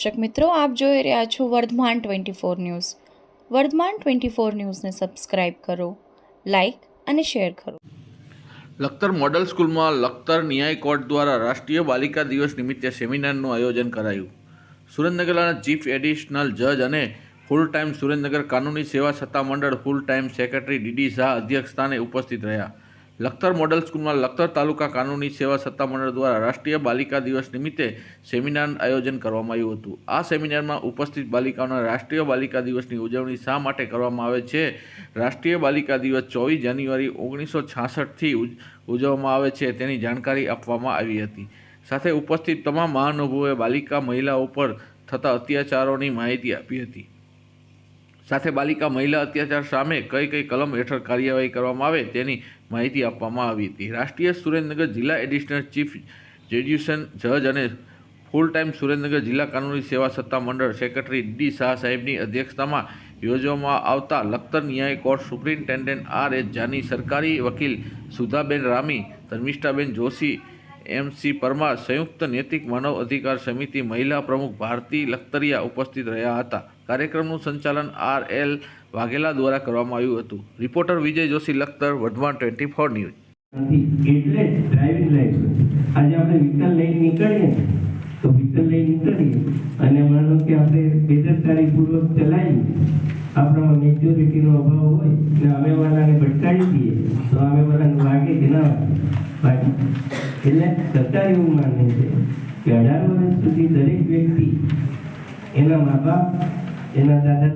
દર્શક મિત્રો, આપ જોઈ રહ્યા છો Vardhman twenty four news. Vardhman twenty four ન્યૂઝને સબસ્ક્રાઇબ કરો, લાઇક અને શેર કરો. લખતર મોડલ સ્કૂલમાં લખતર ન્યાય કોર્ટ દ્વારા રાષ્ટ્રીય બાલિકા દિવસ નિમિત્તે સેમિનારનું આયોજન કરાયું. સુરેન્દ્રનગરના ચીફ એડિશનલ જજ અને ફૂલ ટાઈમ સુરેન્દ્રનગર કાનૂની સેવા સત્તામંડળ full time secretary D D Shah અધ્યક્ષસ્થાને ઉપસ્થિત રહ્યા. લખતર મોડલ સ્કૂલમાં લખતર તાલુકા કાનૂની સેવા સત્તામંડળ દ્વારા રાષ્ટ્રીય બાલિકા દિવસ નિમિત્તે સેમિનારનું આયોજન કરવામાં આવ્યું હતું. આ સેમિનારમાં ઉપસ્થિત બાલિકાઓના રાષ્ટ્રીય બાલિકા દિવસની ઉજવણી શા માટે કરવામાં આવે છે? રાષ્ટ્રીય બાલિકા દિવસ ચોવીસ જાન્યુઆરી ઓગણીસો છાસઠથી ઉજવવામાં આવે છે તેની જાણકારી આપવામાં આવી હતી. સાથે ઉપસ્થિત તમામ મહાનુભાવોએ બાલિકા મહિલાઓ પર થતા અત્યાચારોની માહિતી આપી હતી. સાથે બાલિકા મહિલા અત્યાચાર સામે કઈ કઈ કલમ હેઠળ કાર્યવાહી કરવામાં આવે તેની માહિતી આપવામાં આવી હતી. રાષ્ટ્રીય સુરેન્દ્રનગર જિલ્લા એડિશનલ ચીફ જ્યુડિશિયલ જજ અને ફૂલ ટાઈમ સુરેન્દ્રનગર જિલ્લા કાનૂની સેવા સત્તા મંડળ સેક્રેટરી ડી શાહ સાહેબની અધ્યક્ષતામાં યોજવામાં આવતા લખતર ન્યાય court superintendent R H Jani, સરકારી વકીલ સુધાબેન રામી, ધર્મિષ્ઠાબેન જોશી એમસી પરમાર સંયુક્ત નૈતિક માનવ અધિકાર સમિતિ મહિલા પ્રમુખ ભારતી લખતરિયા ઉપસ્થિત રહ્યા હતા. કાર્યક્રમનું સંચાલન આર એલ વાઘેલા દ્વારા કરવામાં આવ્યું હતું. Reporter Vijay Joshi Lakhtar Vardhman twenty four news. એટલે ડ્રાઇવિંગ લાઇસન્સ આજે આપણે વ્હીકલ લઈને નીકળીએ તો વ્હીકલ લઈને નીકળીએ અને માનો કે આપણે બેદરકારીપૂર્વક ચલાવીએ. આપણામાં મેચ્યોરિટીનો અભાવ હોય ને અમે વાળાને ભટકાવી દઈએ, તો અમે વાળાને વાગે કે ના એટલે સરકાર એવું માને છે. કે અઢાર વર્ષ સુધી દરેક વ્યક્તિ એના મા બાપ, એના દાદા